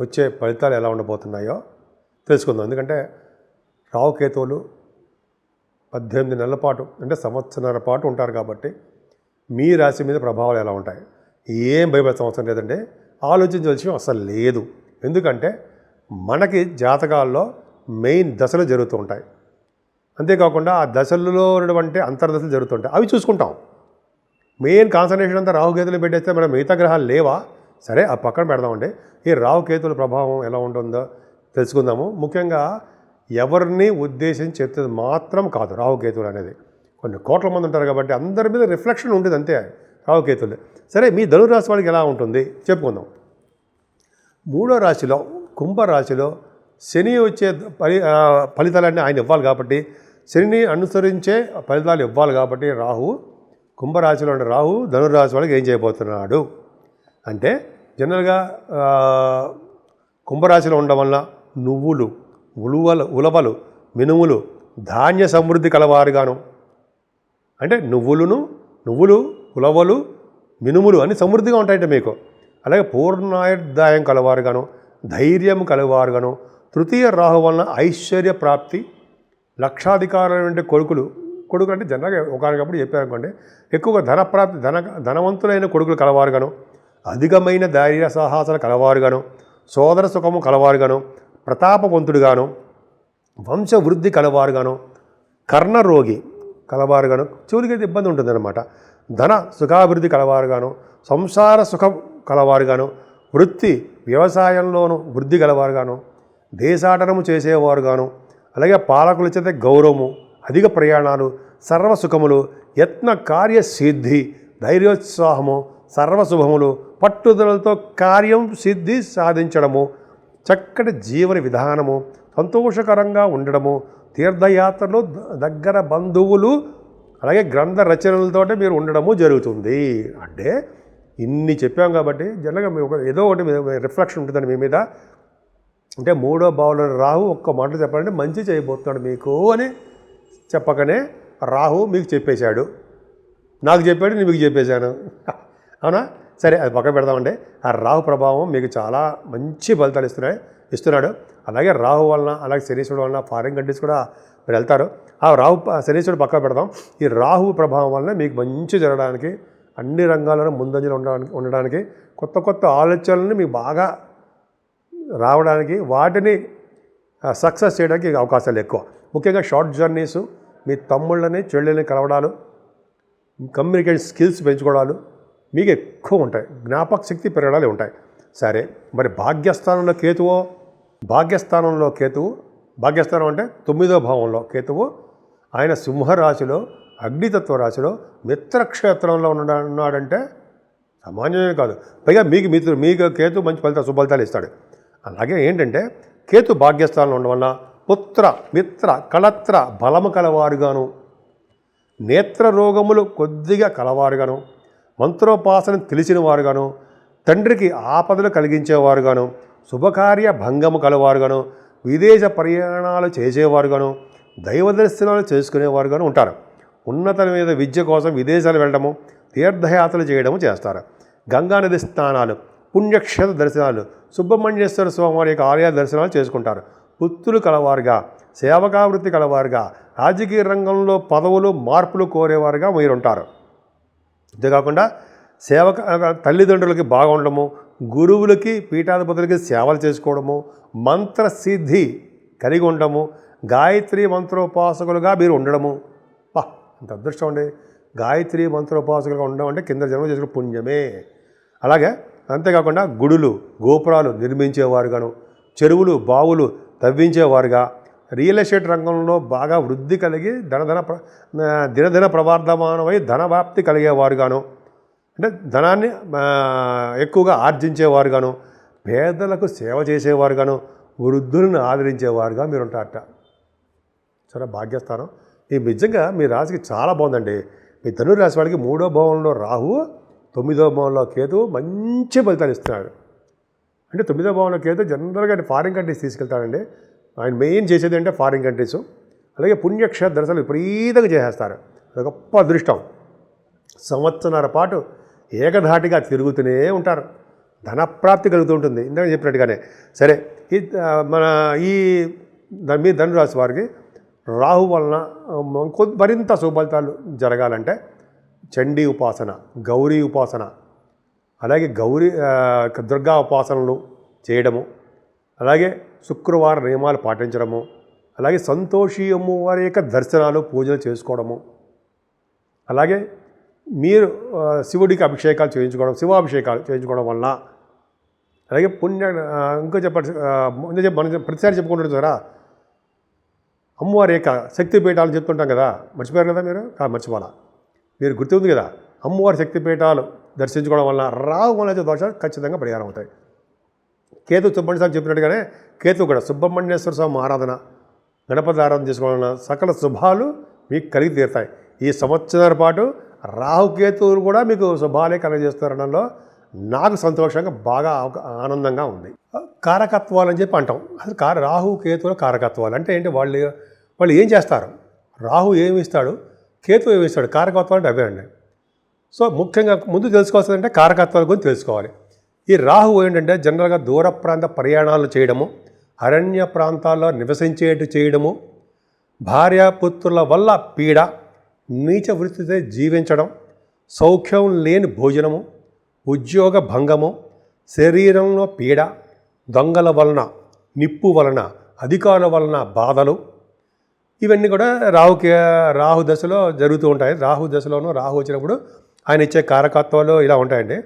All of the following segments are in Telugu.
వచ్చే ఫలితాలు ఎలా ఉండబోతున్నాయో తెలుసుకుందాం. ఎందుకంటే రావుకేతువులు పద్దెనిమిది నెలల పాటు అంటే సంవత్సరాల పాటు ఉంటారు కాబట్టి మీ రాశి మీద ప్రభావాలు ఎలా ఉంటాయి? ఏం భయపడే అవసరం లేదండి. ఆలోచించవలసిన అసలు లేదు. ఎందుకంటే మనకి జాతకాల్లో మెయిన్ దశలు జరుగుతూ ఉంటాయి. అంతేకాకుండా ఆ దశల్లో ఉన్నటువంటి అంతర్దశలు జరుగుతుంటాయి అవి చూసుకుంటాం. మెయిన్ కాన్సన్ట్రేషన్ అంతా రాహుగేతులు పెట్టేస్తే మనం మిగతా గ్రహాలు లేవా? సరే ఆ పక్కన పెడదామండి. ఈ రాహుకేతుల ప్రభావం ఎలా ఉంటుందో తెలుసుకుందాము. ముఖ్యంగా ఎవరిని ఉద్దేశించి చెప్తుంది మాత్రం కాదు రావుకేతువులు అనేది. కొన్ని కోట్ల మంది ఉంటారు కాబట్టి అందరి మీద రిఫ్లెక్షన్ ఉంటుంది అంతే రావుకేతులు సరే మీ ధనురాశి వాళ్ళకి ఎలా ఉంటుంది? చెప్పుకుందాం. మూడో రాశిలో కుంభరాశిలో శని వచ్చే ఫలి ఫలితాలన్నీ ఆయన ఇవ్వాలి కాబట్టి శనిని అనుసరించే ఫలితాలు ఇవ్వాలి కాబట్టి రాహు కుంభరాశిలో ఉండే రాహు ధనురాశి వాళ్ళకి ఏం చేయబోతున్నాడు? అంటే జనరల్గా కుంభరాశిలో ఉండడం వల్ల నువ్వులు ఉలువలు ఉలవలు మినుములు ధాన్య సమృద్ధి కలవారుగాను. అంటే నువ్వులును నువ్వులు ఉలవలు మినుములు అన్ని సమృద్ధిగా ఉంటాయంట మీకు. అలాగే పూర్ణాయుర్దాయం కలవారుగాను ధైర్యం కలవారుగాను తృతీయ రాహు వలన ఐశ్వర్య ప్రాప్తి లక్షాధికారులైన కొడుకులు కొడుకులు అంటే జనరల్గా ఒకనకప్పుడు చెప్పారనుకోండి ఎక్కువగా ధనప్రాప్తి ధన ధనవంతులైన కొడుకులు కలవారుగాను. అధికమైన ధైర్య సాహసాలు కలవారుగాను సోదర సుఖము కలవారుగాను ప్రతాపవంతుడుగాను వంశవృద్ధి కలవారుగాను కర్ణరోగి కలవారుగాను చెవులకి ఇబ్బంది ఉంటుందన్నమాట. ధన సుఖాభివృద్ధి కలవారుగాను సంసార సుఖం కలవారుగాను వృత్తి వ్యవసాయంలోను వృద్ధి కలవారుగాను దేశాటనము చేసేవారుగాను అలాగే పాలకుల చేత గౌరవము అధిక ప్రయాణాలు సర్వసుఖములు యత్న కార్యసిద్ధి ధైర్యోత్సాహము సర్వశుభములు పట్టుదలతో కార్యం సిద్ధి సాధించడము చక్కటి జీవన విధానము సంతోషకరంగా ఉండడము తీర్థయాత్రలు దగ్గర బంధువులు అలాగే గ్రంథ రచనలతో మీరు ఉండడము జరుగుతుంది. అంటే ఇన్ని చెప్పాం కాబట్టి జనరల్గా మీ ఒక ఏదో ఒకటి రిఫ్లెక్షన్ ఉంటుందండి మీ మీద. అంటే మూడో భావంలో రాహు ఒక్క మాటలు చెప్పాలంటే మంచి చేయబోతున్నాడు మీకు అని చెప్పకనే రాహు మీకు చెప్పేశాడు. నాకు చెప్పాడు నేను మీకు చెప్పేశాను. అవునా? సరే అది పక్కన పెడదామండి. ఆ రాహు ప్రభావం మీకు చాలా మంచి ఫలితాలు ఇస్తున్నాయి ఇస్తున్నాడు. అలాగే రాహు వలన అలాగే శనీశ్వరుడు వలన ఫారిన్ కంట్రీస్ కూడా మీరు వెళ్తారు. ఆ రాహు శనీశ్వరుడు పక్కన పెడదాం. ఈ రాహు ప్రభావం వలన మీకు మంచి జరగడానికి అన్ని రంగాల్లోనూ ముందంజలు ఉండడానికి ఉండడానికి కొత్త కొత్త ఆలోచనలను మీకు బాగా రావడానికి వాటిని సక్సెస్ చేయడానికి అవకాశాలు ఎక్కువ. ముఖ్యంగా షార్ట్ జర్నీస్ మీ తమ్ముళ్ళని చెల్లెల్ని కలవడాలు కమ్యూనికేషన్ స్కిల్స్ పెంచుకోవడాలు మీకు ఎక్కువ ఉంటాయి. జ్ఞాపక శక్తి పెరగడాలి ఉంటాయి. సరే మరి భాగ్యస్థానంలో కేతువో? భాగ్యస్థానంలో కేతువు. భాగ్యస్థానం అంటే తొమ్మిదో భావంలో కేతువు. ఆయన సింహరాశిలో అగ్నితత్వ రాశిలో మిత్రక్షేత్రంలో ఉన్న ఉన్నాడంటే సామాన్యమే కాదు. పైగా మీకు మిత్రుడు మీకు కేతు మంచి ఫలితాలు సుఫలితాలు ఇస్తాడు. అలాగే ఏంటంటే కేతు భాగ్యస్థానంలో ఉండడం వల్ల పుత్ర మిత్ర కళత్ర బలము కలవారుగాను నేత్ర రోగములు కొద్దిగా కలవారుగాను మంత్రోపాసన తెలిసినవారుగాను తండ్రికి ఆపదలు కలిగించేవారుగాను శుభకార్య భంగము కలవారుగాను విదేశ ప్రయాణాలు చేసేవారుగాను దైవ దర్శనాలు చేసుకునేవారుగాను ఉంటారు. ఉన్నతమైన విద్య కోసం విదేశాలు వెళ్ళడము తీర్థయాత్రలు చేయడము చేస్తారు. గంగానది స్నానాలు పుణ్యక్షేత్ర దర్శనాలు సుబ్రహ్మణ్యేశ్వర స్వామి వారి యొక్క ఆలయ దర్శనాలు చేసుకుంటారు. పుత్రులు కలవారుగా సేవకావృత్తి కలవారుగా రాజకీయ రంగంలో పదవులు మార్పులు కోరేవారుగా మీరుంటారు. అంతేకాకుండా సేవక తల్లిదండ్రులకి బాగుండడము గురువులకి పీఠాధిపతులకి సేవలు చేసుకోవడము మంత్రసిద్ధి కలిగి ఉండడము గాయత్రి మంత్రోపాసకులుగా మీరు ఉండడము. పా అంత అదృష్టం అండి. గాయత్రి మంత్రోపాసకులుగా ఉండడం అంటే కింద జన్మ చేసుకున్న పుణ్యమే. అలాగే అంతేకాకుండా గుడులు గోపురాలు నిర్మించేవారుగాను చెరువులు బావులు తవ్వించేవారుగా రియల్ ఎస్టేట్ రంగంలో బాగా వృద్ధి కలిగి ధనధన ప్ర దినదిన ప్రవర్ధమానమై ధనవ్యాప్తి కలిగేవారుగాను. అంటే ధనాన్ని ఎక్కువగా ఆర్జించేవారుగాను పేదలకు సేవ చేసేవారుగాను వృద్ధులను ఆదరించేవారుగా మీరు ఉంటారట చాలా భాగ్యస్థానం. ఈ నిజంగా మీ రాశికి చాలా బాగుందండి. మీ ధనురు రాశి వాళ్ళకి మూడో భావంలో రాహు తొమ్మిదో భావంలో కేతు మంచి ఫలితాలు ఇస్తున్నాడు అంటే తొమ్మిదో భావంలో కేతు జనరల్గా ఫారిన్ కంట్రీస్ తీసుకెళ్తాడండి. ఆయన మెయిన్ చేసేది అంటే ఫారిన్ కంట్రీస్ అలాగే పుణ్యక్షేత్ర దర్శనాలు విపరీతంగా చేసేస్తారు. అది గొప్ప అదృష్టం. సంవత్సరాల పాటు ఏకధాటిగా తిరుగుతూనే ఉంటారు. ధనప్రాప్తి కలుగుతూ ఉంటుంది. ఇందాక చెప్పినట్టుగానే. సరే ఈ మన ఈ మీ ధనురాశి వారికి రాహు వలన కొద్ది మరింత సుఫలితాలు జరగాలంటే చండీ ఉపాసన గౌరీ ఉపాసన అలాగే గౌరీ దుర్గా ఉపాసనలు చేయడము అలాగే శుక్రవారం నియమాలు పాటించడము అలాగే సంతోషి అమ్మవారి యొక్క దర్శనాలు పూజలు చేసుకోవడము. అలాగే మీరు శివుడికి అభిషేకాలు చేయించుకోవడం శివాభిషేకాలు చేయించుకోవడం వలన అలాగే పుణ్య ఇంకా ఇంకో చెప్ప- మనం ప్రతిసారి చెప్పుకుంటుంటాం సారా అమ్మవారి యొక్క శక్తిపీఠాలు చెప్తుంటాం కదా మర్చిపోయారు కదా మీరు? కా మర్చిపోవాలా? మీరు గుర్తుంది కదా అమ్మవారి శక్తిపీఠాలు దర్శించుకోవడం వలన రావు వల్ల దోషాలు ఖచ్చితంగా పరిహారం అవుతాయి. కేతు సుబ్రహ్మణ్య స్వామి చెప్పినట్టుగానే కేతు కూడా సుబ్రహ్మణ్యేశ్వర స్వామి ఆరాధన గణపతి ఆరాధన చేసుకోవాలన్న సకల శుభాలు మీకు కలిగి తీరుతాయి. ఈ సంవత్సరాల పాటు రాహుకేతువులు కూడా మీకు శుభాలే కలగజేస్తారనలో నాకు సంతోషంగా బాగా ఆనందంగా ఉంది. కారకత్వాలు అని చెప్పి అంటాం. అసలు కార రాహు కేతువుల కారకత్వాలు. అంటే ఏంటి? వాళ్ళు వాళ్ళు ఏం చేస్తారు? రాహు ఏమి ఇస్తాడు? కేతు ఏమి ఇస్తాడు? కారకత్వాలు అంటే అవే అండి. సో ముఖ్యంగా ముందు తెలుసుకోవాల్సిందంటే కారకత్వాల గురించి తెలుసుకోవాలి. ఈ రాహు ఏంటంటే జనరల్గా దూర ప్రాంత ప్రయాణాలు చేయడము అరణ్య ప్రాంతాల్లో నివసించేట్టు చేయడము భార్యాపుత్రుల వల్ల పీడ నీచ వృత్తితో జీవించడం సౌఖ్యం లేని భోజనము ఉద్యోగ భంగము శరీరంలో పీడ దొంగల వలన నిప్పు వలన అధికారుల వలన బాధలు ఇవన్నీ కూడా రాహుకి రాహు దశలో జరుగుతూ ఉంటాయి. రాహు దశలోనూ రాహు వచ్చినప్పుడు ఆయన ఇచ్చే కారకత్వాలు ఇలా ఉంటాయండి.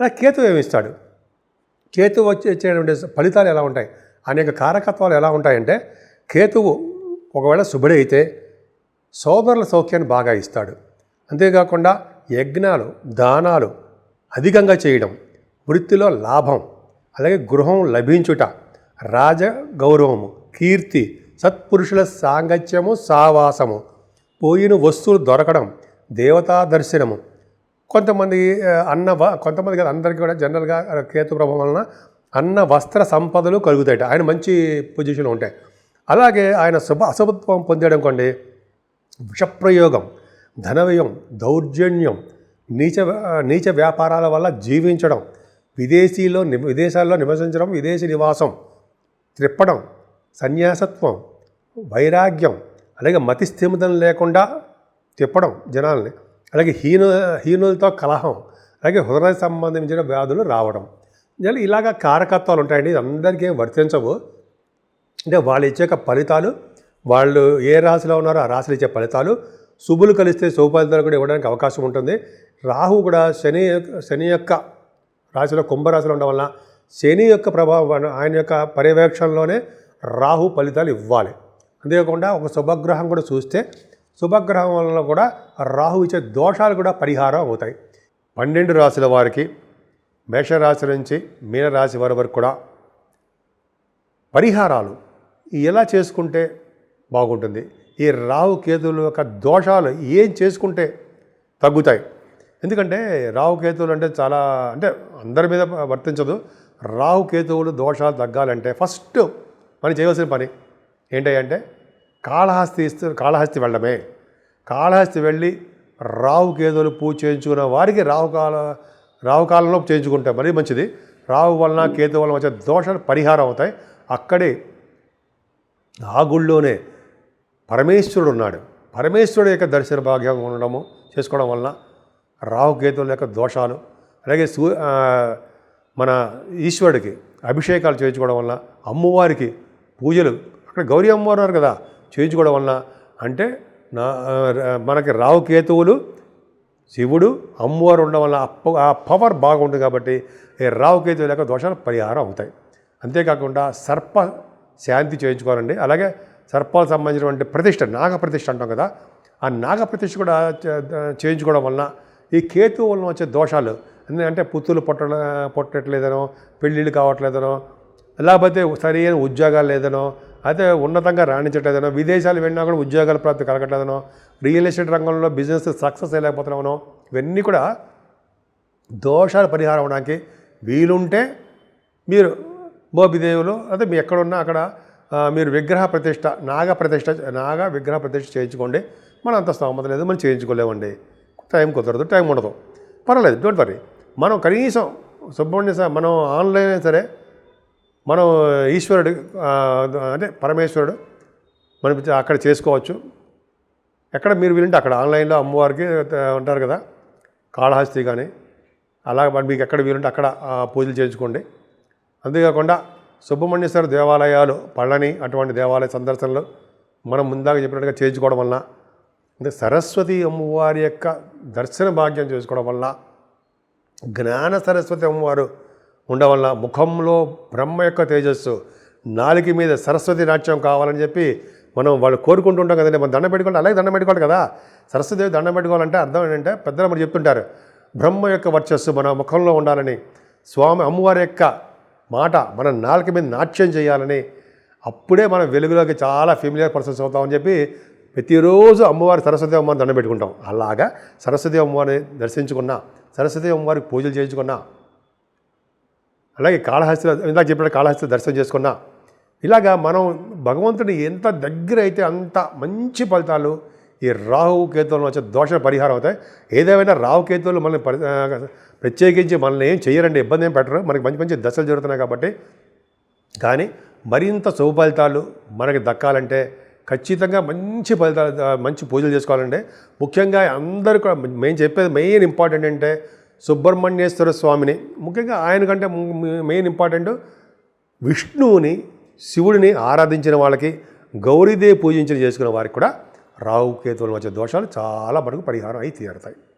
అలా కేతు ఏమిస్తాడు కేతువు వచ్చి ఫలితాలు ఎలా ఉంటాయి? అనేక కారకత్వాలు ఎలా ఉంటాయంటే కేతువు ఒకవేళ శుభుడే అయితే సోదరుల సౌఖ్యాన్ని బాగా ఇస్తాడు. అంతేకాకుండా యజ్ఞాలు దానాలు అధికంగా చేయడం వృత్తిలో లాభం అలాగే గృహం లభించుట రాజ గౌరవము కీర్తి సత్పురుషుల సాంగత్యము సావాసము పోయిన వస్తువులు దొరకడం దేవతా దర్శనము కొంతమంది అన్న వ- కొంతమంది కదా అందరికీ కూడా జనరల్గా కేతు ప్రభావం వలన అన్న వస్త్ర సంపదలు కలుగుతాయి ఆయన మంచి పొజిషన్లో ఉంటాయి అలాగే ఆయన శుభ అశుభత్వం పొందడం కొండి విషప్రయోగం ధనవ్యయం దౌర్జన్యం నీచ నీచ వ్యాపారాల వల్ల జీవించడం విదేశీలో ని- విదేశాల్లో నివసించడం విదేశీ నివాసం త్రిప్పడం సన్యాసత్వం వైరాగ్యం అలాగే మతిస్థిమితం లేకుండా తిప్పడం జనాల్ని అలాగే హీను హీనులతో కలహం అలాగే హృదయ సంబంధించిన వ్యాధులు రావడం. ఇలాగ కారకత్వాలు ఉంటాయండి ఇది అందరికీ వర్తించవు. అంటే వాళ్ళు ఇచ్చే ఫలితాలు వాళ్ళు ఏ రాశిలో ఉన్నారో ఆ రాశిలో ఇచ్చే ఫలితాలు శుభులు కలిస్తే శుభ ఫలితాలు కూడా ఇవ్వడానికి అవకాశం ఉంటుంది. రాహు కూడా శని శని యొక్క రాశిలో కుంభరాశిలో ఉండడం వలన శని యొక్క ప్రభావం ఆయన యొక్క పర్యవేక్షణలోనే రాహు ఫలితాలు ఇవ్వాలి. అంతేకాకుండా ఒక శుభగ్రహం కూడా చూస్తే శుభగ్రహం వలన కూడా రాహు ఇచ్చే దోషాలు కూడా పరిహారం అవుతాయి. పన్నెండు రాశుల వారికి మేషరాశి నుంచి మీనరాశి వారి వరకు కూడా పరిహారాలు ఎలా చేసుకుంటే బాగుంటుంది? ఈ రాహు కేతువుల యొక్క దోషాలు ఏం చేసుకుంటే తగ్గుతాయి? ఎందుకంటే రాహు కేతువులు అంటే చాలా అంటే అందరి మీద వర్తించదు. రాహు కేతువులు దోషాలు తగ్గాలంటే ఫస్ట్ మనం చేయవలసిన పని ఏంటంటే కాళహస్తి ఇస్తే కాళహస్తి వెళ్ళడమే. కాళహస్తి వెళ్ళి రావు కేదోలు పూజ చేయించుకున్న వారికి రావు కాల రావు కాలంలో చేయించుకుంటే మరీ మంచిది. రావు వలన కేతు వలన వచ్చే దోషాలు పరిహారం అవుతాయి. అక్కడే ఆ గుళ్ళోనే పరమేశ్వరుడు ఉన్నాడు. పరమేశ్వరుడు యొక్క దర్శన భాగ్యం ఉండడము చేసుకోవడం వలన రాహుకేతువుల యొక్క దోషాలు అలాగే సూ మన ఈశ్వరుడికి అభిషేకాలు చేయించుకోవడం వలన అమ్మవారికి పూజలు. అక్కడ గౌరీ అమ్మవారు ఉన్నారు కదా చేయించుకోవడం వలన అంటే నా మనకి రావు కేతువులు శివుడు అమ్మవారు ఉండడం వల్ల ఆ పవర్ బాగుంటుంది కాబట్టి రావు రావుకేతు లేక దోషాలు పరిహారం అవుతాయి. అంతేకాకుండా సర్ప శాంతి చేయించుకోవాలండి. అలాగే సర్పాలకు సంబంధించినటువంటి ప్రతిష్ట నాగ ప్రతిష్ట అంటాం కదా ఆ నాగ ప్రతిష్ట కూడా చేయించుకోవడం వలన ఈ కేతు వలన వచ్చే దోషాలు ఎందుకంటే పుత్తులు పొట్ట పొట్టట్లేదనో పెళ్ళిళ్ళు కావట్లేదనో లేకపోతే సరైన ఉద్యోగాలు లేదనో అయితే ఉన్నతంగా రాణించట్లేదనో విదేశాలు వెళ్ళినా కూడా ఉద్యోగాల ప్రాప్తి కలగట్లేదనో రియల్ ఎస్టేట్ రంగంలో బిజినెస్ సక్సెస్ అయ్యలేకపోతున్నామనో ఇవన్నీ కూడా దోషాలు పరిహారం అవడానికి వీలుంటే మీరు మోబిదేవులు అదే మీ ఎక్కడున్నా అక్కడ మీరు విగ్రహ ప్రతిష్ట నాగ ప్రతిష్ట నాగ విగ్రహ ప్రతిష్ట చేయించుకోండి. మనం అంత స్తోమత లేదు మనం చేయించుకోలేమండి. టైం కుదరదు టైం ఉండదు. పర్వాలేదు డోంట్ వరీ. మనం కనీసం సుబ్రహ్మణ్య స్వామి మనం ఆన్లైన్ సరే మనం ఈశ్వరుడు అంటే పరమేశ్వరుడు మనం అక్కడ చేసుకోవచ్చు. ఎక్కడ మీరు వీలుంటే అక్కడ. ఆన్లైన్లో అమ్మవారికి ఉంటారు కదా కాళహస్తి కానీ అలాగే మరి మీకు ఎక్కడ వీలుంటే అక్కడ పూజలు చేయించుకోండి. అంతేకాకుండా సుబ్రహ్మణ్యేశ్వర దేవాలయాలు పళ్ళని అటువంటి దేవాలయ సందర్శనలు మనం ముందాక చెప్పినట్టుగా చేయించుకోవడం వలన అంటే సరస్వతి అమ్మవారి యొక్క దర్శన భాగ్యం చేసుకోవడం వల్ల జ్ఞాన సరస్వతి అమ్మవారు ఉండడం వల్ల ముఖంలో బ్రహ్మ యొక్క తేజస్సు నాలుగు మీద సరస్వతి నాట్యం కావాలని చెప్పి మనం వాళ్ళు కోరుకుంటుంటాం కదండి. మనం దండం పెట్టుకుంటే అలాగే దండం పెట్టుకోవాలి కదా. సరస్వతిదేవి దండం పెట్టుకోవాలంటే అర్థం ఏంటంటే పెద్దలు మరి చెప్తుంటారు బ్రహ్మ యొక్క వర్చస్సు మన ముఖంలో ఉండాలని స్వామి అమ్మవారి యొక్క మాట మన నాలుక మీద నాట్యం చేయాలని అప్పుడే మనం వెలుగులోకి చాలా ఫెమిలియర్ పర్సన్స్ అవుతామని చెప్పి ప్రతిరోజు అమ్మవారి సరస్వతి అమ్మవారిని దండం పెట్టుకుంటాం. అలాగా సరస్వతి అమ్మవారిని దర్శించుకున్నా సరస్వతి అమ్మవారికి పూజలు చేయించుకున్నా అలాగే కాళహస్తిలో ఇందాక చెప్పిన కాళహస్తి దర్శనం చేసుకున్నా. ఇలాగా మనం భగవంతుని ఎంత దగ్గర అయితే అంత మంచి ఫలితాలు ఈ రాహు కేతువులు వచ్చే దోష పరిహారం అవుతాయి. ఏదేమైనా రాహు కేతువులు మనల్ని ప్రత్యేకించి మనల్ని ఏం చేయరండి ఇబ్బంది ఏం పెట్టరు. మనకి మంచి మంచి దశలు జరుగుతున్నాయి కాబట్టి. కానీ మరింత శుభ ఫలితాలు మనకి దక్కాలంటే ఖచ్చితంగా మంచి ఫలితాలు మంచి పూజలు చేసుకోవాలంటే ముఖ్యంగా అందరూ కూడా మేము చెప్పేది మెయిన్ ఇంపార్టెంట్ అంటే సుబ్రహ్మణ్యేశ్వర స్వామిని ముఖ్యంగా ఆయన కంటే మెయిన్ ఇంపార్టెంట్ విష్ణువుని శివుడిని ఆరాధించిన వాళ్ళకి గౌరీదేవి పూజించిన చేసుకున్న వారికి కూడా రాహుకేతువుల మధ్య వచ్చే దోషాలు చాలా మనకు పరిహారం అయి తీరుతాయి.